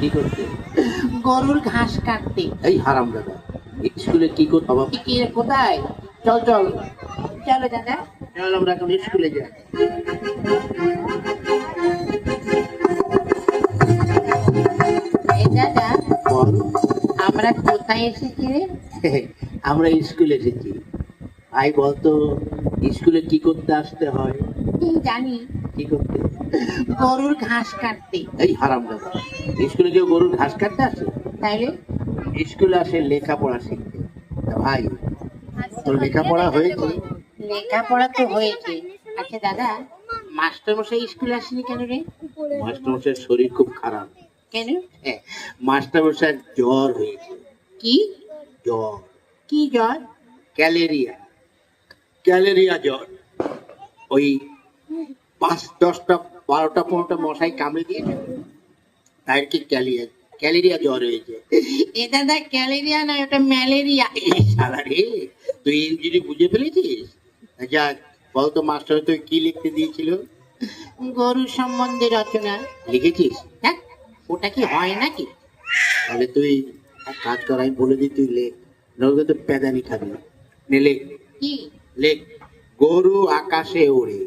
কি করতে? গরুর ঘাস কাটতে। এই হারাম দাদা স্কুলে কি করতে? বাবা। কি কোথায়? চল চল। চলো দাদা। চল আমরা এখন স্কুলে যাই। দাদা আমরা কোথায় এসেছি রে? আমরা স্কুলে এসেছি। ভাই বলতো স্কুলে কি করতে আসতে হয়? জানি। কি করতে? গরুর ঘাস কাটতে। এই হারাম দাদা স্কুলে কেউ গরুর ঘাস কাটতে আসে? তাইলে? স্কুলে আসে লেখাপড়া শিখতে। ভাই তোর লেখাপড়া হয়েছে? লেখাপড়া তো হয়েছে। আচ্ছা দাদা মাস্টার মশাই স্কুলে আসেনি কেন রে? মাস্টারমশাইয়ের শরীর খুব খারাপ। কেন? হ্যাঁ মাস্টারমশাইয়ের জ্বর হয়েছে। কি? জ্বর। কি জ্বর? ক্যালেরিয়া। ক্যালেরিয়া জ্বর। ওই পাঁচ দশটা বারোটা পনেরোটা মশাই কামড়ে দিয়েছে তার কি ক্যালিয়া ক্যালেরিয়া জ্বর হয়েছে। এ দাদা ক্যালেরিয়া না ওটা ম্যালেরিয়া। শালা রে তুই যদি বুঝে ফেলেছিস? যাক বলতো মাস্টার তুই কি লিখতে দিয়েছিল? গরু সম্বন্ধে রচনা। লিখেছিস? হ্যাঁ। ওটা কি হয় নাকি? তাহলে তুই কাজ কর আমি বলে দিই তুই লেখ। নইলে তো পেদানি খাবি। নে লেখ। কি? লেখ। গরু আকাশে ওড়ে।